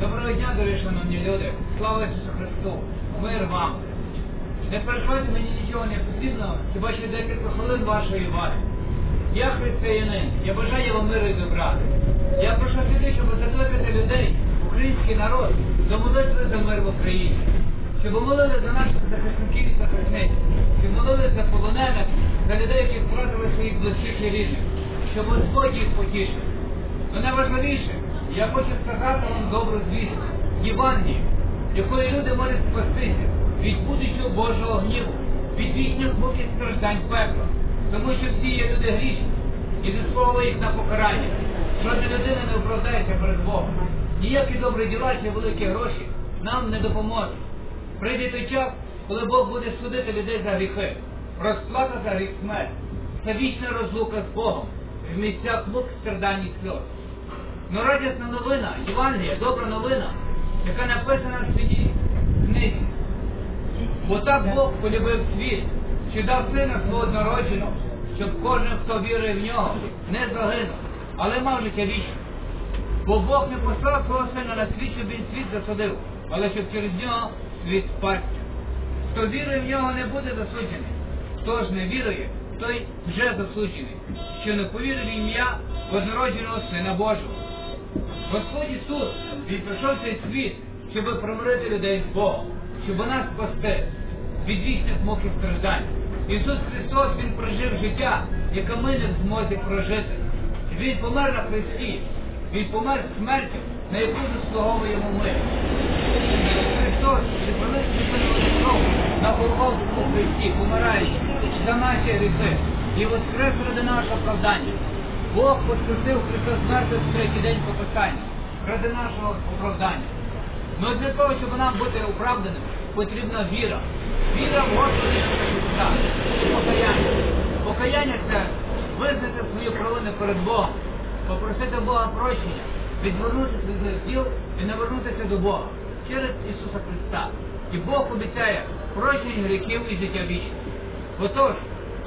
Доброго дня, дорогі шановні люди. Слава Ісусу Христу. Мир вам. Не переходьте мені нічого не потрібно, хіба що декілька хвилин вашої уваги. Я християнин, я бажаю вам миру і добра. Я прошу сюди, щоб закликати людей, український народ, до молитви за мир в Україні. Щоб молили за наших захисників і захисниць, щоб молили за полонених, за людей, які втратили своїх близьких і рідних, щоб Господь їх потішив. Но найважливіше, я хочу сказати вам добру звістку, Євангелію, якою люди можуть спастися від будучого Божого гніву, від вічних мук страждань пекла. Тому що всі є люди грішні і заслуговують їх на покарання. Жодна людина не оправдається перед Богом. Ніякі добрі діла чи великі гроші нам не допоможуть. Прийде той час, коли Бог буде судити людей за гріхи. Розплата за гріх смерть. Це вічна розлука з Богом в місцях мук, страждань і сльоз. Ну радісна новина, Євангелія, добра новина, яка написана в святій книзі. Бо так Бог полюбив світ, що дав сина свого однородженого, щоб кожен, хто вірує в нього, не загинув, але мав життя вічне. Бо Бог не послав свого сина на світ, щоб він світ засудив, але щоб через нього світ спасся. Хто вірує в нього, не буде засуджений. Хто ж не вірує, той вже засуджений, що не повірив в ім'я однородженого Сина Божого. Господь Ісус, Він прийшов в цей світ, щоб примирити людей з Богом, щоб нас спасти від вічних мук і страждань. Ісус Христос, Він прожив життя, яке ми не в прожити. Він помер на Христі, Він помер смертю, на яку заслуговуємо ми. Ісус Христос, Він пролив святу кров на Голгофському Христі, помираючи за наші гріхи і воскрес ради нашого оправдання. Бог воскресив Христа смертю в третій день по Писанню, ради нашого оправдання. Ну для того, щоб нам бути оправданими, потрібна віра. Віра в Господа Христа. Покаяння. Покаяння це визнати свою провину перед Богом, попросити Бога прощення, відвернутися від злих і навернутися до Бога через Ісуса Христа. І Бог обіцяє прощення гріхів і життя вічне. Отож,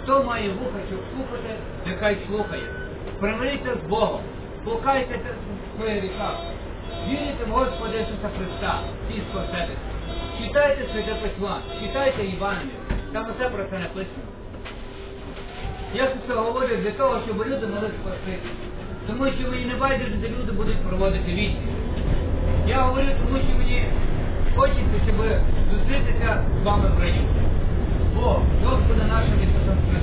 хто має вуха, щоб слухати, нехай слухає. Примиріться з Богом, покайтеся в своїх гріхах. Вірите в Господа Ісуса Христа і спасетеся. Читайте Святе Письма, читайте Євангелію. Там усе про це написано. Я це говорю для того, щоб люди могли спастися. Тому що мені не байдуже, де люди будуть проводити вічність. Я говорю, тому що мені хочеться, щоб зустрітися з вами в раю. Бог, Господа нашим Ісусом Христом.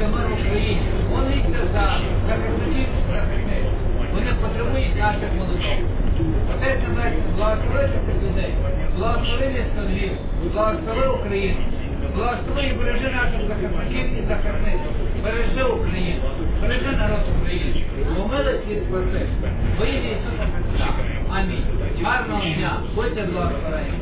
Молимось за мир в Україні, моліться за захисників. Вони потребують наших молитв. Отець Небесний, благослови цих людей, благослови місто благослови Україну, благослови і бережи наших захисників і захисниць, бережи Україну, бережи народ України, помилуй і спаси. Во ім'я Ісуса Христа. Амінь. Гарного дня, будьте благословені.